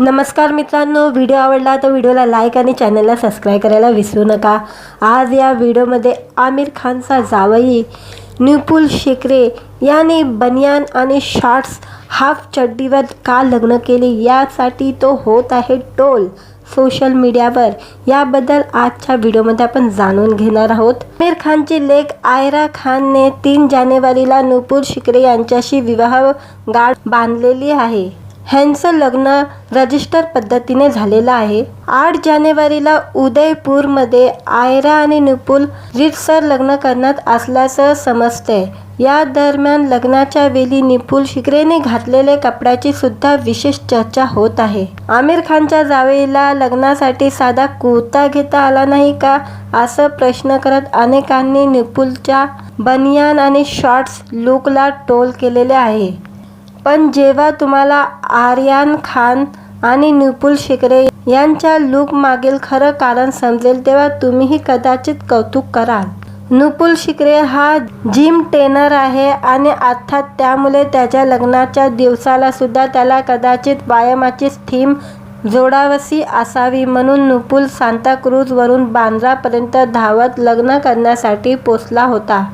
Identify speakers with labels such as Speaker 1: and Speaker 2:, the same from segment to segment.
Speaker 1: नमस्कार मित्रांनो व्हिडिओ आवडला तर व्हिडिओला लाईक आणि चॅनलला सबस्क्राईब करायला विसरू नका. आज या व्हिडिओमध्ये आमिर खानचा जावई निपुल शेकरे याने बनियान आणि शॉर्ट्स हाफ चड्डीवर का लग्न केले यासाठी तो होत आहे टोल सोशल मीडियावर याबद्दल आजच्या व्हिडिओमध्ये आपण जाणून घेणार आहोत. आमिर खानची लेख आयरा खानने तीन जानेवारीला नुपूर शिकरे यांच्याशी विवाह गाठ बांधलेली आहे. ह्यांचं लग्न रजिस्टर पद्धतीने झालेलं आहे. आठ जानेवारीला उदयपूरमध्ये आयरा आणि निपुल रितसर लग्न करण्यात असल्याचं समजतंय या दरम्यान लग्नाच्या वेळी निपुल शिकरेने घातलेले कपड्याची सुद्धा विशेष चर्चा होत आहे. आमिर खानच्या जावेला लग्नासाठी साधा कुर्ता घेता आला नाही का? असं प्रश्न करत अनेकांनी निपुलच्या बनियान आणि शॉर्ट्स लुकला टोल केलेले आहे. पण जेव्हा तुम्हाला आर्यान खान आणि निपुल शिकरे यांच्या लुक मागील खरं कारण समजेल तेव्हा तुम्हीही कदाचित कौतुक कराल. नुपुल शिकरे हा जिम ट्रेनर आहे आणि अर्थात त्यामुळे त्याच्या लग्नाच्या दिवसाला सुद्धा त्याला कदाचित व्यायामाची थीम जोडावसी असावी म्हणून नुपुल सांताक्रूजवरून बांद्रापर्यंत धावत लग्न करण्यासाठी पोचला होता.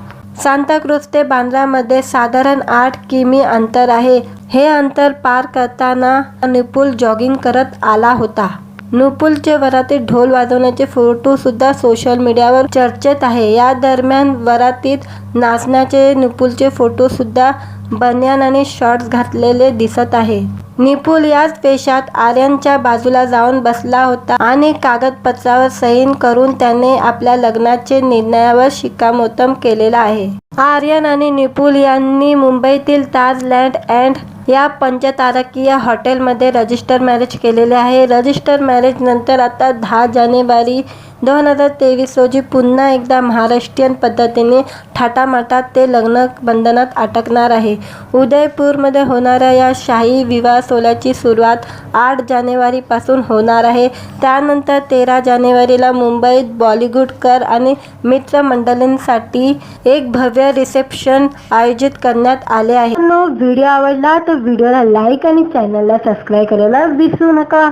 Speaker 1: सांताक्रूज ते बांद्रामध्ये साधारण आठ किमी अंतर आहे. हे अंतर पार करताना निपुल जॉगिंग करत आला होता. नुपुलचे वरातीत ढोल वाजवण्याचे फोटो सुद्धा सोशल मीडियावर चर्चेत आहे. या दरम्यान वरातीत नाचण्याचे नुपुलचे फोटो सुद्धा बनियान आणि शॉर्ट्स घातलेले दिसत आहे. निपुल याच पेशात आर्यनच्या बाजूला जाऊन बसला होता आणि कागदपत्रावर सहीन करून त्याने आपल्या लग्नाचे निर्णयावर शिक्कामोर्तब केलेला आहे. आर्यन आणि निपुल यांनी मुंबईतील ताज लँड अँड या पंचतारकीय हॉटेलमध्ये रजिस्टर मॅरेज केलेले आहे. रजिस्टर मॅरेज नंतर आता दहा जानेवारी दोन हजार तेवीस रोजी पुन्हा एकदा महाराष्ट्रीयन पद्धतीने थाटामाटात ते लग्न बंधनात अटकणार आहे. उदयपूरमध्ये होणाऱ्या या शाही विवाह सोहळ्याची सुरुवात आठ जानेवारीपासून होणार आहे. त्यानंतर तेरा जानेवारीला मुंबईत बॉलिवूडकर आणि मित्रमंडळींसाठी एक भव्य रिसेप्शन आयोजित करण्यात आले आहे. व्हिडिओ आवडला तर व्हिडिओला लाईक आणि चॅनलला सबस्क्राईब करायला विसरू नका.